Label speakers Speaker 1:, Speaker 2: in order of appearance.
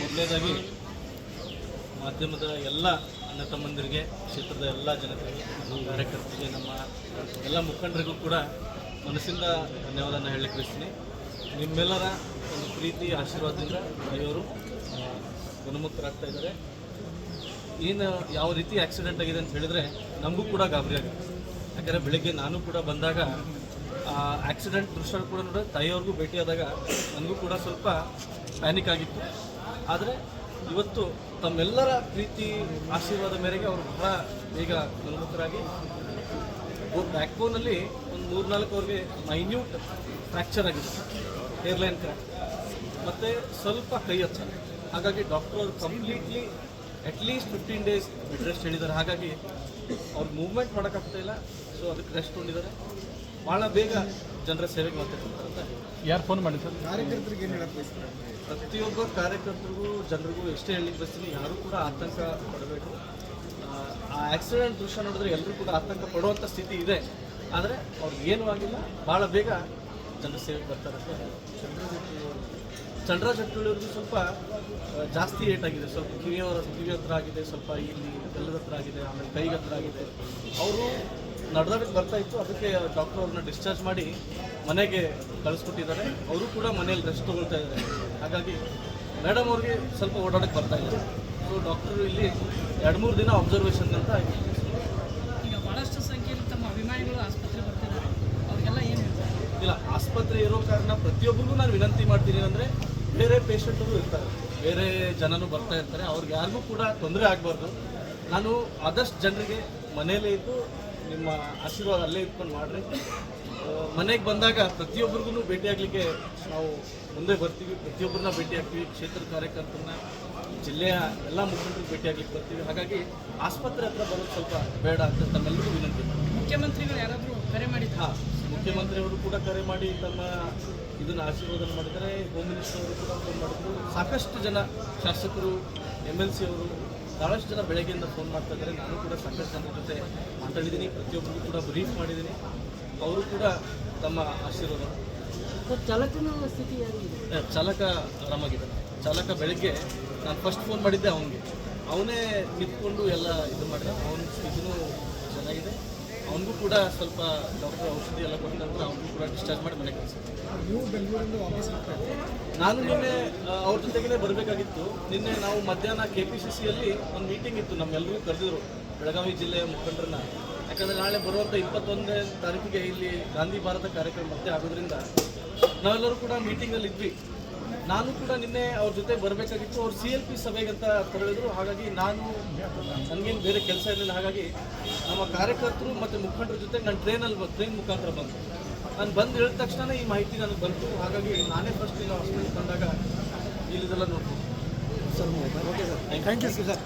Speaker 1: ಮೊದಲನೇದಾಗಿ ಮಾಧ್ಯಮದ ಎಲ್ಲ ಅಣ್ಣ ತಮ್ಮಂದಿರಿಗೆ, ಕ್ಷೇತ್ರದ ಎಲ್ಲ ಜನತೆಗೆ ಕಾರ್ಯಕರ್ತರಿಗೆ, ನಮ್ಮ ಎಲ್ಲ ಮುಖಂಡರಿಗೂ ಕೂಡ ಮನಸ್ಸಿಂದ ಧನ್ಯವಾದನ ಹೇಳಿ ಕಳಿಸ್ತೀನಿ. ನಿಮ್ಮೆಲ್ಲರ ಒಂದು ಪ್ರೀತಿ, ಆಶೀರ್ವಾದದಿಂದ ತಾಯಿಯವರು ಗುಣಮುಖರಾಗ್ತಾ ಇದ್ದಾರೆ. ಏನು ಯಾವ ರೀತಿ ಆಕ್ಸಿಡೆಂಟ್ ಆಗಿದೆ ಅಂತ ಹೇಳಿದ್ರೆ ನಮಗೂ ಕೂಡ ಗಾಬರಿ ಆಗುತ್ತೆ. ಯಾಕಂದರೆ ಬೆಳಗ್ಗೆ ನಾನು ಕೂಡ ಬಂದಾಗ ಆಕ್ಸಿಡೆಂಟ್ ದೃಶ್ಯ ಕೂಡ ನೋಡಿದ್ರೆ ತಾಯಿಯವ್ರಿಗೂ ಭೇಟಿಯಾದಾಗ ನನಗೂ ಕೂಡ ಸ್ವಲ್ಪ ಪ್ಯಾನಿಕ್ ಆಗಿತ್ತು. ಆದರೆ ಇವತ್ತು ತಮ್ಮೆಲ್ಲರ ಪ್ರೀತಿ, ಆಶೀರ್ವಾದ ಮೇರೆಗೆ ಅವರು ಬಹಳ ಬೇಗ ಗುಣಮುಖರಾಗಿ ಬ್ಯಾಕ್ ಬೋನಲ್ಲಿ ಒಂದು ಮೂರ್ನಾಲ್ಕು ಅವ್ರಿಗೆ ಮೈನ್ಯೂಟ್ ಫ್ರ್ಯಾಕ್ಚರ್ ಆಗಿದೆ. ಏರ್ಲೈನ್ ಕ್ರ್ಯಾಕ್ ಮತ್ತು ಸ್ವಲ್ಪ ಕೈ ಹಚ್ಚ. ಹಾಗಾಗಿ ಡಾಕ್ಟರ್ ಅವರು completely at least fifteen days bed rest ಹೇಳಿದ್ದಾರೆ. ಹಾಗಾಗಿ ಅವ್ರು ಮೂವ್ಮೆಂಟ್ ಮಾಡೋಕ್ಕಾಗ್ತಾ ಇಲ್ಲ. ಸೊ ಅದಕ್ಕೆ ರೆಸ್ಟ್ ಹೊಂದಿದ್ದಾರೆ ಭಾಳ ಬೇಗ ಜನರ ಸೇವೆಗೆ ಮತ್ತೆ
Speaker 2: ಯಾರು ಫೋನ್ ಮಾಡಿ ಸರ್?
Speaker 3: ಕಾರ್ಯಕರ್ತರಿಗೆ ಏನು ಹೇಳಕ್ಕೆ ಬಯಸ್ತಾರೆ?
Speaker 1: ಪ್ರತಿಯೊಬ್ಬ ಕಾರ್ಯಕರ್ತರಿಗೂ ಜನರಿಗೂ ಎಷ್ಟೇ ಹೇಳಲಿಕ್ಕೆ ಬಯಸ್ತೀನಿ ಯಾರೂ ಕೂಡ ಆತಂಕ ಪಡಬೇಕು ಆ ಆಕ್ಸಿಡೆಂಟ್ ದೃಶ್ಯ ನೋಡಿದ್ರೆ ಎಲ್ಲರೂ ಕೂಡ ಆತಂಕ ಪಡುವಂಥ ಸ್ಥಿತಿ ಇದೆ. ಆದರೆ ಅವ್ರಿಗೆ ಏನೂ ಆಗಿಲ್ಲ. ಭಾಳ ಬೇಗ ಜನರ ಸೇವೆಗೆ ಬರ್ತಾರೆ ಚಂದ್ರ ಜಟ್ಟುಳಿಯವ್ರಿಗೂ ಸ್ವಲ್ಪ ಜಾಸ್ತಿ ಏಟ್ ಆಗಿದೆ. ಸ್ವಲ್ಪ ಕಿವಿಯವರ ಕಿವಿ ಹತ್ರ ಆಗಿದೆ ಸ್ವಲ್ಪ ಇಲ್ಲಿ ಬೆಲ್ಲದ ಹತ್ರ ಆಗಿದೆ ಆಮೇಲೆ ಕೈಗೆ ಹತ್ರ ಆಗಿದೆ. ಅವರು ನಡೆದಾಡಕ್ಕೆ ಬರ್ತಾ ಇತ್ತು. ಅದಕ್ಕೆ ಡಾಕ್ಟರ್ ಅವ್ರನ್ನ ಡಿಸ್ಚಾರ್ಜ್ ಮಾಡಿ ಮನೆಗೆ ಕಳಿಸ್ಕೊಟ್ಟಿದ್ದಾರೆ. ಅವರು ಕೂಡ ಮನೆಯಲ್ಲಿ ರೆಸ್ಟ್ ತೊಗೊಳ್ತಾ ಇದ್ದಾರೆ. ಹಾಗಾಗಿ ಮೇಡಮ್ ಅವ್ರಿಗೆ ಸ್ವಲ್ಪ ಓಡಾಡಕ್ಕೆ ಬರ್ತಾ ಇಲ್ಲ. ಸೊ ಡಾಕ್ಟರ್ ಇಲ್ಲಿ ಎರಡು ಮೂರು ದಿನ ಅಬ್ಸರ್ವೇಷನ್ ಅಂತ
Speaker 4: ಈಗ ಬಹಳಷ್ಟು ಸಂಖ್ಯೆಯಲ್ಲಿ ತಮ್ಮ ಅಭಿಮಾನಿಗಳು ಆಸ್ಪತ್ರೆ ಬರ್ತಿದ್ದಾರೆ. ಅವ್ರಿಗೆಲ್ಲ ಏನು ಹೇಳ್ತಾರೆ?
Speaker 1: ಇಲ್ಲ ಆಸ್ಪತ್ರೆ ಇರೋ ಕಾರಣ ಪ್ರತಿಯೊಬ್ಬರಿಗೂ ನಾನು ವಿನಂತಿ ಮಾಡ್ತೀನಿ ಅಂದರೆ ಬೇರೆ ಪೇಷಂಟ್ಗಳು ಇರ್ತಾರೆ. ಬೇರೆ ಜನನು ಬರ್ತಾ ಇರ್ತಾರೆ. ಅವ್ರಿಗೆ ಯಾರಿಗೂ ಕೂಡ ತೊಂದರೆ ಆಗಬಾರ್ದು. ನಾನು ಆದಷ್ಟು ಜನರಿಗೆ ಮನೆಯಲ್ಲೇ ಇದ್ದು ನಿಮ್ಮ ಆಶೀರ್ವಾದ ಅಲ್ಲೇ ಇಟ್ಕೊಂಡು ಮಾಡ್ರಿ. ಮನೆಗೆ ಬಂದಾಗ ಪ್ರತಿಯೊಬ್ಬರಿಗೂ ಭೇಟಿಯಾಗಲಿಕ್ಕೆ ನಾವು ಮುಂದೆ ಬರ್ತೀವಿ. ಪ್ರತಿಯೊಬ್ಬರನ್ನ ಭೇಟಿ ಆಗ್ತೀವಿ. ಕ್ಷೇತ್ರ ಕಾರ್ಯಕರ್ತರನ್ನ ಜಿಲ್ಲೆಯ ಎಲ್ಲ ಮುಖಂಡರಿಗೆ ಭೇಟಿಯಾಗ್ಲಿಕ್ಕೆ ಬರ್ತೀವಿ. ಹಾಗಾಗಿ ಆಸ್ಪತ್ರೆ ಹತ್ರ ಬರೋದು ಸ್ವಲ್ಪ ಬೇಡ ಅಂತ ತಮ್ಮೆಲ್ಲರಿಗೂ ವಿನಂತಿ.
Speaker 4: ಮುಖ್ಯಮಂತ್ರಿಗಳು ಯಾರಾದರೂ ಕರೆ ಮಾಡಿ
Speaker 1: ಹಾ ಮುಖ್ಯಮಂತ್ರಿಯವರು ಕೂಡ ಕರೆ ಮಾಡಿ ತಮ್ಮ ಇದನ್ನು ಆಶೀರ್ವಾದ ಮಾಡಿದರೆ ಹೋಮ್ ಮಿನಿಸ್ಟರ್ ಅವರು ಕೂಡ ಫೋನ್ ಮಾಡಿದ್ರು. ಸಾಕಷ್ಟು ಜನ ಶಾಸಕರು ಎಂ ಎಲ್ ಸಿ ಅವರು ಭಾಳಷ್ಟು ಜನ ಬೆಳಗ್ಗೆಯಿಂದ ಫೋನ್ ಮಾಡ್ತಾ ಇದ್ದಾರೆ. ನಾನು ಕೂಡ ಸಾಕಷ್ಟು ಜನರ ಜೊತೆ ಮಾತಾಡಿದ್ದೀನಿ. ಪ್ರತಿಯೊಬ್ಬರಿಗೂ ಕೂಡ ಬ್ರೀಫ್ ಮಾಡಿದ್ದೀನಿ. ಅವರು ಕೂಡ ತಮ್ಮ ಆಶೀರ್ವಾದ.
Speaker 4: ಚಾಲಕನ ಸ್ಥಿತಿ
Speaker 1: ಚಾಲಕ ಆರಾಮಾಗಿದೆ. ಚಾಲಕ ಬೆಳಗ್ಗೆ ನಾನು ಫಸ್ಟ್ ಫೋನ್ ಮಾಡಿದ್ದೆ ಅವನಿಗೆ. ಅವನೇ ನಿಂತ್ಕೊಂಡು ಎಲ್ಲ ಇದು ಮಾಡಿದ. ಅವನ ಸ್ಥಿತಿನೂ ಚೆನ್ನಾಗಿದೆ. ಅವನಿಗೂ ಕೂಡ ಸ್ವಲ್ಪ ಡಾಕ್ಟರ್ ಔಷಧಿ ಎಲ್ಲ ಕೊಟ್ಟ ನಂತರ ಅವನಿಗೂ ಕೂಡ ಡಿಸ್ಚಾರ್ಜ್ ಮಾಡಿ ಮನೆಗೆ ಕಳಿಸಿದ್ದೆ.
Speaker 3: ನೀವು ಬೆಂಗಳೂರಿಂದ ವಾಪಸ್
Speaker 1: ನಾನು ನಿನ್ನೆ ಅವ್ರ ಜೊತೆಗೇ ಬರಬೇಕಾಗಿತ್ತು. ನಿನ್ನೆ ನಾವು ಮಧ್ಯಾಹ್ನ ಕೆ ಪಿ ಸಿ ಸಿಯಲ್ಲಿ ಒಂದು ಮೀಟಿಂಗ್ ಇತ್ತು ನಮ್ಮೆಲ್ಲರಿಗೂ ಕರೆದಿದ್ರು, ಬೆಳಗಾವಿ ಜಿಲ್ಲೆಯ ಮುಖಂಡರನ್ನ. ಯಾಕಂದರೆ ನಾಳೆ ಬರುವಂಥ ಇಪ್ಪತ್ತೊಂದನೇ ತಾರೀಕಿಗೆ ಇಲ್ಲಿ ಗಾಂಧಿ ಭಾರತ ಕಾರ್ಯಕ್ರಮ ಮತ್ತೆ ಆಗೋದ್ರಿಂದ ನಾವೆಲ್ಲರೂ ಕೂಡ ಮೀಟಿಂಗಲ್ಲಿ ಇದ್ವಿ. ನಾನು ಕೂಡ ನಿನ್ನೆ ಅವ್ರ ಜೊತೆ ಬರಬೇಕಾಗಿತ್ತು. ಅವ್ರು ಸಿ ಎಲ್ ಪಿ ಸಭೆಗಂತ ತೆರಳಿದ್ರು. ಹಾಗಾಗಿ ನಾನು, ನನಗೇನು ಬೇರೆ ಕೆಲಸ ಇರಲಿಲ್ಲ. ಹಾಗಾಗಿ ನಮ್ಮ ಕಾರ್ಯಕರ್ತರು ಮತ್ತು ಮುಖಂಡರ ಜೊತೆ ನಾನು ಟ್ರೈನಲ್ಲಿ ಟ್ರೈನ್ ಮುಖಾಂತರ ಬಂದು. ನಾನು ಬಂದು ಹೇಳಿದ ತಕ್ಷಣ ಈ ಮಾಹಿತಿ ನನಗೆ ಬಂತು. ಹಾಗಾಗಿ ನಾನೇ ಫಸ್ಟ್ ಈಗ ಹಾಸ್ಪಿಟಲ್ ಬಂದಾಗ ಇಲ್ಲಿದೆಲ್ಲ ನೋಡ್ತೀನಿ.
Speaker 3: Sir okay sir. Thank you sir